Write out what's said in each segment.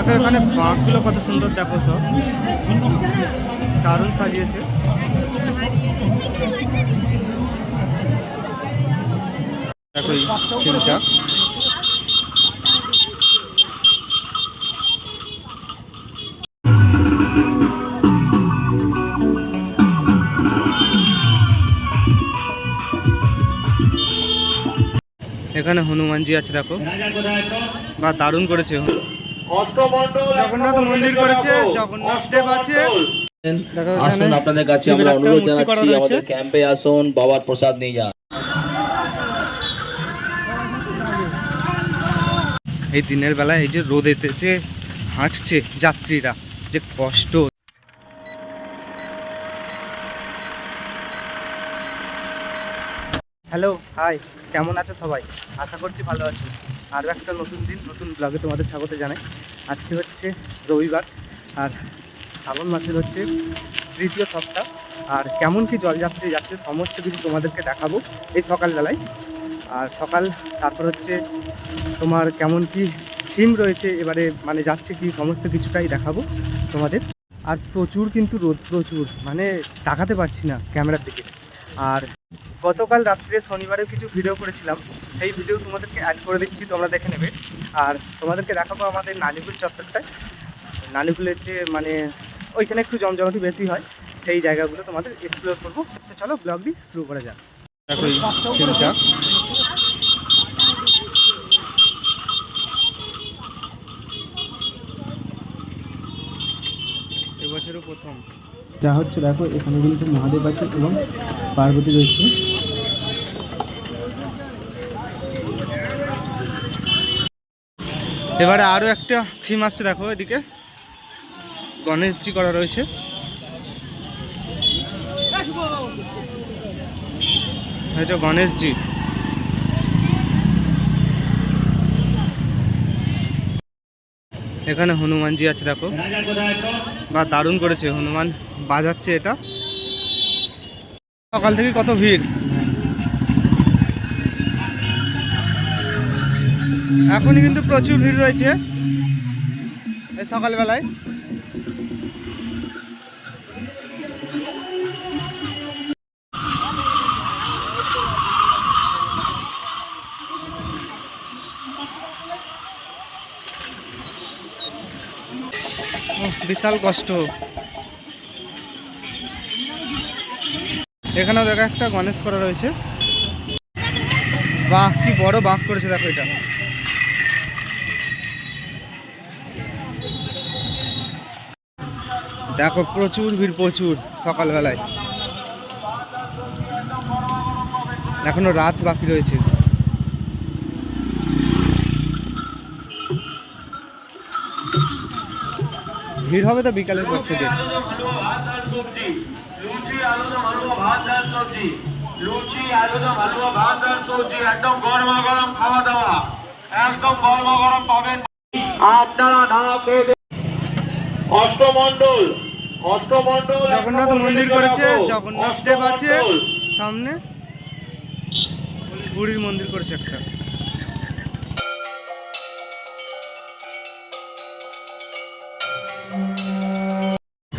এখানে বাঁকগুলো কত সুন্দর দেখো সব দারুণ সাজিয়েছে। দেখো এখানে হনুমানজি আছে দেখো। বা দারুণ করেছে জগন্নাথ মন্দির করেছে জগন্নাথ দেব আছে। আসুন আপনাদের কাছে আমরা অনুরোধ জানাচ্ছি আমাদের ক্যাম্পে আসুন বাবার প্রসাদ নিয়ে যান। এই দিনের বেলায় এই যে রোদেতে যে হাঁটছে যাত্রীরা যে কষ্ট। Hello hi. কেমন আছো সবাই? আশা করছি ভালো আছো। আরও একটা নতুন দিন, নতুন ব্লগে তোমাদের স্বাগত জানাই। আজকে হচ্ছে রবিবার, আর শ্রাবণ মাসের হচ্ছে তৃতীয় সপ্তাহ। আর কেমন কি জলযাত্রী যাচ্ছে, সমস্ত কিছু তোমাদেরকে দেখাবো এই সকালবেলায়। আর সকাল, তারপর হচ্ছে তোমার কেমন কি থিম রয়েছে, এবারে মানে যাচ্ছে কি, সমস্ত কিছুটাই দেখাবো তোমাদের। আর প্রচুর কিন্তু রোদ, প্রচুর। মানে তাকাতে পারছি না ক্যামেরার দিকে। আর গতকাল রাত্রে শনিবারেও কিছু ভিডিও করেছিলাম। সেই ভিডিও তোমাদেরকে অ্যাড করে দিচ্ছি, তোমরা দেখে নেবে। আর তোমাদেরকে দেখাবো আমাদের নানিপুর চত্বরটায় নানিপুলের যে মানে ওইখানে একটু জমজমাটি বেশি হয়, সেই জায়গাগুলো তোমাদের এক্সপ্লোর করব। তো চলো ব্লগটি শুরু করা যাক। এবছরও প্রথম। যা হচ্ছে দেখো, এখানে কিন্তু মহাদেব আছে এবং পার্বতী রয়েছে। এবারে আরও একটা থিম আসছে দেখো এদিকে। গণেশজি করা রয়েছে। গণেশজি। এখানে হনুমানজি আছে, দেখো। বা দারুণ করেছে হনুমান, বাজাচ্ছে এটা। সকাল থেকে কত ভিড়? এখনই কিন্তু প্রচুর ভিড় রয়েছে সকালবেলায়। বিশাল কষ্ট। এখানেও দেখো একটা গণেশ করা রয়েছে। বাহ, কি বড় বাঘ করেছে, দেখো এটা। দেখো, প্রচুর ভিড়, প্রচুর সকালবেলায়। এখনও রাত বাকি রয়েছে। ভিড় হবে তো বিকালের পর থেকে। জগন্নাথ মন্দির করেছে, জগন্নাথ দেব আছে, সামনে পুরীর মন্দির করেছে একটা।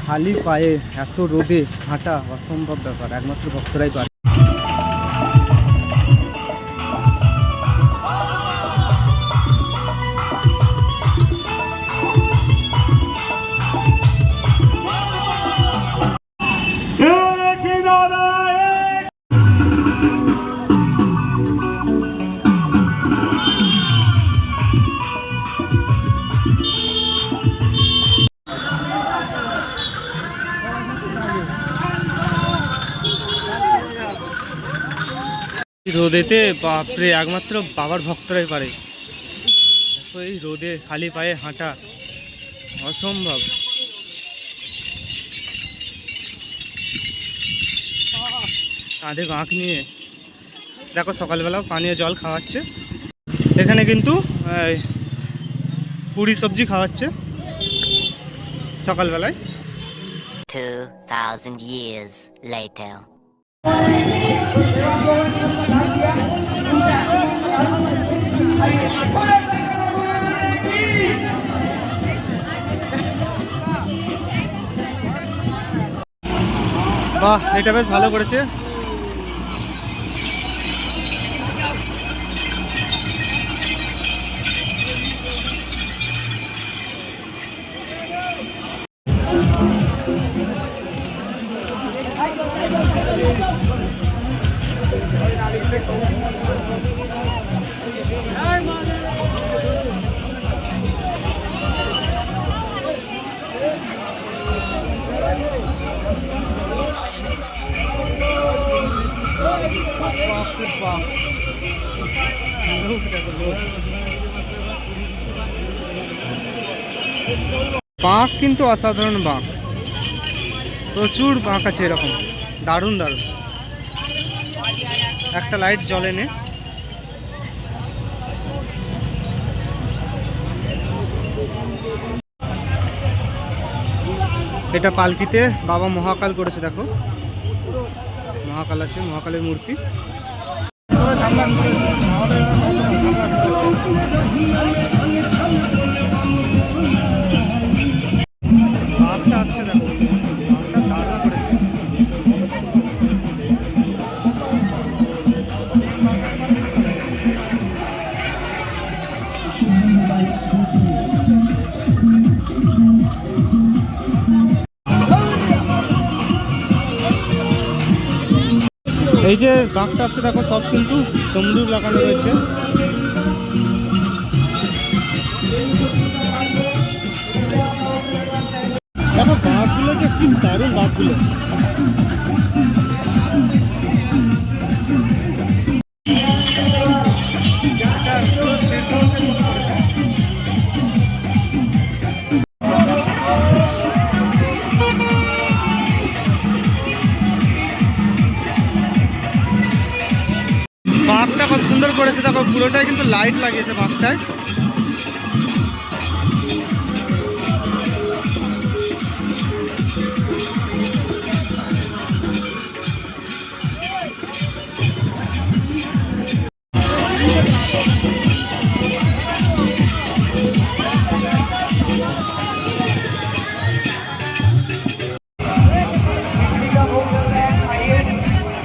খালি পায়ে এত রোদে হাঁটা অসম্ভব ব্যাপার একমাত্র ভক্তরাই পারে। রোদেতে বাপরে একমাত্র বাবার ভক্তরাই পারে। দেখো এই রোদে খালি পায়ে হাঁটা অসম্ভব। কাঁধে বাঁক নিয়ে দেখো সকালবেলাও পানীয় জল খাওয়াচ্ছে। এখানে কিন্তু পুরি সবজি খাওয়াচ্ছে সকালবেলায়। 2,000 years later. বাহ এটা বেশ ভালো করেছে। বাঁক কিন্তু অসাধারণ বাঁক প্রচুর বাঁক আছে এরকম। দারুণ দারুণ। একটা লাইট জ্বলে নে এটা পালকিতে বাবা মহাকাল করেছে, দেখো। মহাকাল আছে, মহাকালের মূর্তি। এই যে বাঘটা আসছে, দেখো সব কিন্তু তমরুর লাগানো রয়েছে দেখো বাঘগুলো যে কি দারুণ বাঘগুলো। লাইট লাগিয়েছে বাঘটায়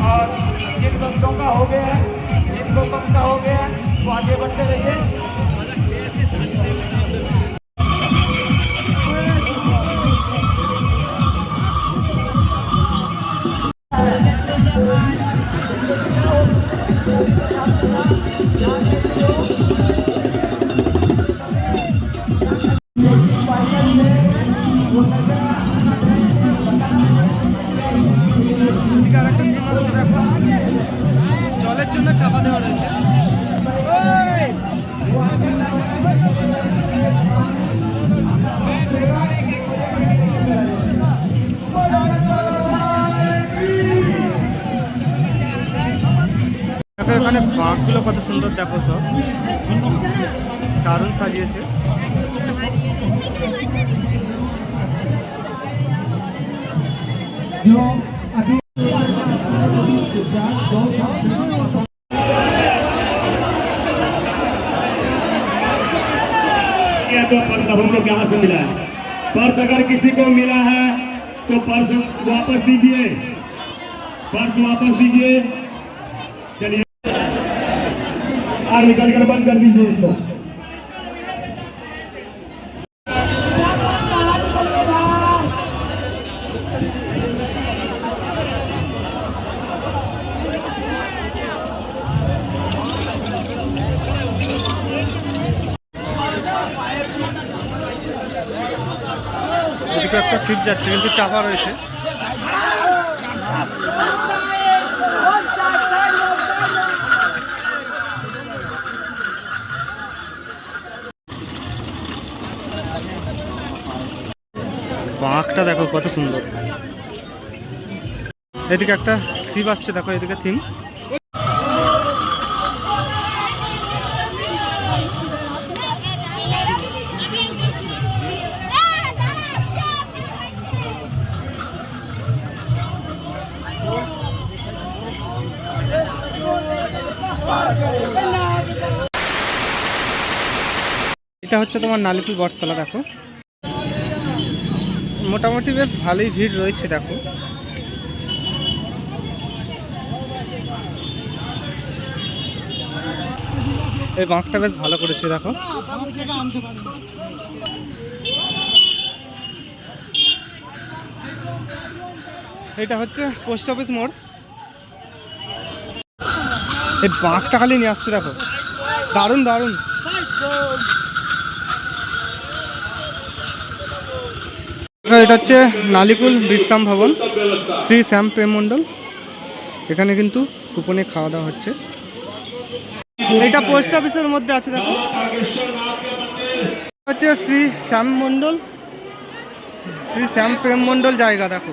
और जिन बच्चों का हो गया है जिन लोगों का हो गया है वो आगे बढ़ते रहिए এদিকে আরেকটা থিম হচ্ছে দেখো জলের জন্য চাপা দেওয়া রয়েছে এখানে বাঘগুলো কত সুন্দর দেখো সব দারুণ সাজিয়েছে किया तो पर्स अब हमको कहाँ से मिला है पर्स अगर किसी को मिला है तो पर्स वापस दीजिए पर्स वापस दीजिए और निकल कर बंद कर दीजिए इसको এদিকে একটা সিট যাচ্ছে কিন্তু চাপা রয়েছে বাঁকটা দেখো কত সুন্দর। এদিকে একটা শিব আসছে, দেখো এদিকে থিম এটা হচ্ছে তোমার নালিপুর বটতলা, দেখো। মোটামুটি বেশ ভালোই ভিড় রয়েছে, দেখো। এই বাঁকটা বেশ ভালো করেছে, দেখো। এটা হচ্ছে পোস্ট অফিস মোড়। এই বাঁকটা খালি নিয়ে আসছে, দেখো। দারুণ দারুণ। এটা হচ্ছে নালিকুল বিশ্রাম ভবন, শ্রী শ্যাম প্রেম মণ্ডল। এখানে কিন্তু কুপনে খাওয়া দাওয়া হচ্ছে। এটা পোস্ট অফিসের মধ্যে আছে, দেখো। হচ্ছে শ্রী শ্যাম মণ্ডল, শ্রী শ্যাম প্রেম মণ্ডল জায়গা, দেখো।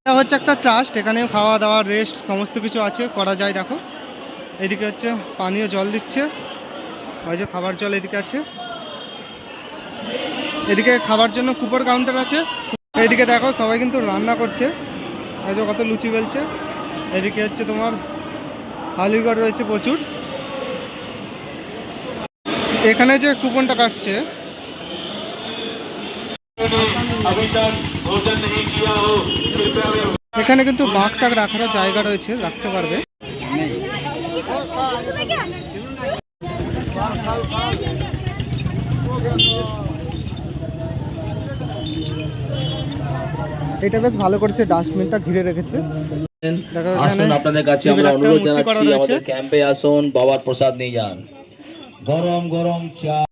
এটা হচ্ছে একটা ট্রাস্ট, এখানেও খাওয়া দাওয়া, রেস্ট, সমস্ত কিছু আছে, করা যায়, দেখো। এদিকে হচ্ছে পানীয় জল দিচ্ছে, ওই যে খাবার জল এদিকে আছে। এদিকে খাবার জন্য কুপার কাউন্টার আছে। এদিকে দেখো, সবাই কিন্তু রান্না করছে। এই যে কত লুচি বলছে। এদিকে হচ্ছে তোমার আলুগড় রয়েছে প্রচুর। এখানে যে কুপনটা কাটছে। এখানে কিন্তু বাঘ টাক রাখার জায়গা রয়েছে, রাখতে পারবে। এটা বেশ ভালো করছে ডাস্টবিনটা ঘিরে রেখেছে। আসুন আপনাদের কাছে আমরা অনুরোধ জানাচ্ছি আমাদের ক্যাম্পে আসুন বাবার প্রসাদ নিয়ে যান। গরম গরম চা।